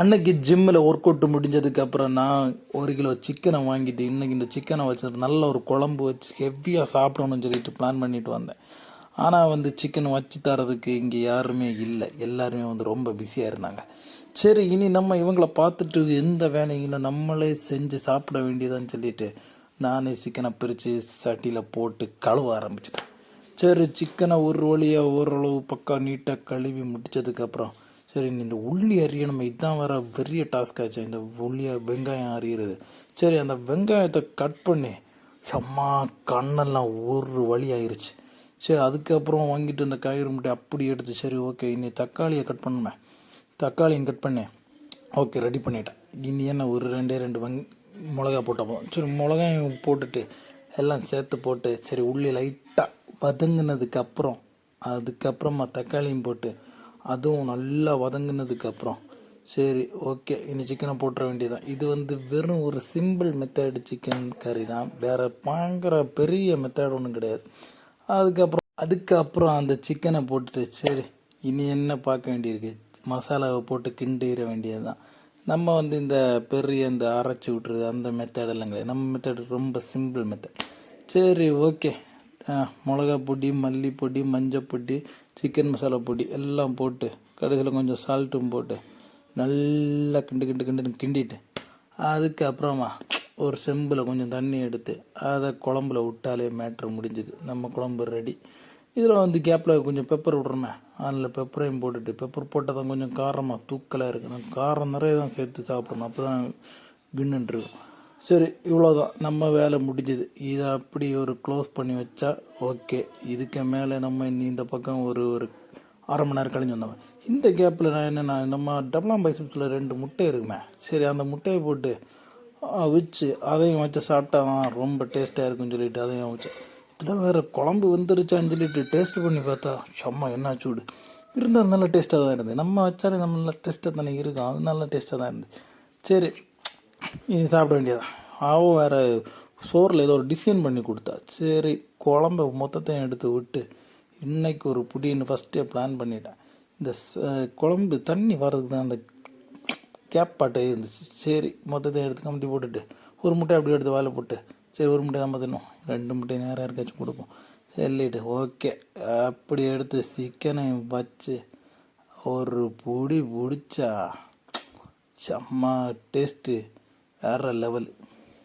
அன்னைக்கு ஜிம்மில் work out முடிஞ்சதுக்கப்புறம் நான் ஒரு கிலோ சிக்கனை வாங்கிட்டு இன்னைக்கு இந்த சிக்கனை வச்சு நல்ல ஒரு குழம்பு வச்சு ஹெவியாக சாப்பிடணும்னு சொல்லிட்டு பிளான் பண்ணிட்டு வந்தேன். ஆனால் வந்து சிக்கன் வச்சு தரதுக்கு இங்கே யாருமே இல்லை. எல்லாருமே வந்து ரொம்ப பிஸியாக இருந்தாங்க. சரி இனி நம்ம இவங்கள பார்த்துட்டு எந்த வேலையும் நம்மளே செஞ்சு சாப்பிட வேண்டியதான்னு சொல்லிட்டு நானே சிக்கனை பிரித்து சட்டியில் போட்டு கழுவ ஆரம்பிச்சிட்டேன். சரி சிக்கனை ஒரு வழியாக ஓரளவு பக்கம் நீட்டாக கழுவி முடிச்சதுக்கப்புறம் சரி இந்த உள்ளி அறியணும் இதுதான் வர பெரிய டாஸ்க் ஆச்சு இந்த உள்ளியை வெங்காயம் அறியிறது சரி அந்த வெங்காயத்தை கட் பண்ணி. அம்மா கண்ணெல்லாம் ஒரு வழி ஆயிருச்சு. சரி அதுக்கப்புறம் வாங்கிட்டு இந்த காய்கறி முட்டை அப்படி எடுத்து சரி ஓகே இனி தக்காளியை கட் பண்ணுமே. தக்காளியும் கட் பண்ணேன் ஓகே ரெடி பண்ணிட்டேன். இனி என்ன ஒரு ரெண்டே ரெண்டு வெங் மிளகா போட்டால் போதும். சரி மிளகாயும் போட்டுட்டு எல்லாம் சேர்த்து போட்டு சரி உள்ளி லைட்டாக வதங்கினதுக்கப்புறம் அதுக்கப்புறமா தக்காளியும் போட்டு அதுவும் நல்லா வதங்கினதுக்கப்புறம். சரி ஓகே இனி சிக்கனை போட்டுற வேண்டியதான் இது வந்து வெறும் ஒரு சிம்பிள் மெத்தட் சிக்கன் கறி தான். வேறு பயங்கர பெரிய மெத்தட் ஒன்றும் கிடையாது. அதுக்கப்புறம் அதுக்கப்புறம் அந்த சிக்கனை போட்டுட்டு சரி இனி என்ன பார்க்க வேண்டியிருக்கு? மசாலாவை போட்டு கிண்டிட வேண்டியது தான் நம்ம வந்து இந்த பெரிய இந்த அரைச்சி விட்றது அந்த மெத்தடெல்லாம் கிடையாது. நம்ம மெத்தட் ரொம்ப சிம்பிள் மெத்தட் சரி ஓகே மிளகா பொடி மல்லிப்பொடி மஞ்சள் பொடி சிக்கன் மசாலா பொடி எல்லாம் போட்டு கடைசியில் கொஞ்சம் சால்ட்டும் போட்டு நல்லா கிண்டு கிண்டு கிண்டுன்னு கிண்டிட்டு அதுக்கப்புறமா ஒரு செம்பில் கொஞ்சம் தண்ணி எடுத்து அதை குழம்புல விட்டாலே மேட்ரு முடிஞ்சுது. நம்ம குழம்பு ரெடி இதில் வந்து கேப்பில் கொஞ்சம் பெப்பர் விட்றோமே அதில் பெப்பரையும் போட்டுட்டு பெப்பர் போட்டால் தான் கொஞ்சம் காரமாக தூக்கலாக இருக்கணும் காரம் நிறைய தான் சேர்த்து சாப்பிடணும். அப்போ தான் கிண்ணுன்ட்ருக்கும் சரி இவ்வளோதான் நம்ம வேலை முடிஞ்சுது. இதை அப்படி ஒரு க்ளோஸ் பண்ணி வச்சா ஓகே இதுக்கு மேலே நம்ம இனி இந்த பக்கம் ஒரு ஒரு அரை மணி நேரம் கழிஞ்சு வந்தவன் இந்த கேப்பில் நான் என்னென்னா நம்ம டப்ளாம் பைசப்ஸில் ரெண்டு முட்டை இருக்குமே. சரி அந்த முட்டையை போட்டு வச்சு அதையும் வச்சு சாப்பிட்டா தான் ரொம்ப டேஸ்ட்டாக இருக்குன்னு சொல்லிட்டு அதையும் வச்சு. இதில் வேறு குழம்பு வந்துருச்சான்னு சொல்லிட்டு டேஸ்ட் பண்ணி பார்த்தா செம்ம என்ன சூடு. இருந்தால் நல்ல டேஸ்ட்டாக தான் இருந்தது. நம்ம வச்சாலே நம்ம நல்ல டேஸ்ட்டாக தானே இருக்கும். அது நல்ல டேஸ்ட்டாக தான் இருந்தது. சரி இது சாப்பிட வேண்டியதான் அவன் வேறு சோறில் ஏதோ ஒரு டிசைன் பண்ணி கொடுத்தா. சரி குழம்ப மொத்தத்தையும் எடுத்து விட்டு இன்னைக்கு ஒரு புடின்னு ஃபஸ்ட்டே பிளான் பண்ணிட்டேன். இந்த ச- குழம்பு தண்ணி வர்றதுக்கு தான் அந்த கேப் பாட்டே இருந்துச்சு. சரி மொத்தத்தையும் எடுத்து கம்பி போட்டுட்டு ஒரு முட்டை அப்படி எடுத்து வாயில் போட்டு சரி ஒரு முட்டை நம்ம தின்னும் ரெண்டு முட்டை நேரம் யாருக்காச்சும் கொடுப்போம். சொல்லிட்டு ஓகே அப்படி எடுத்து சிக்கனை வச்சு ஒரு பொடி பிடிச்சா செம்ம டேஸ்ட்டு வேற லெவல்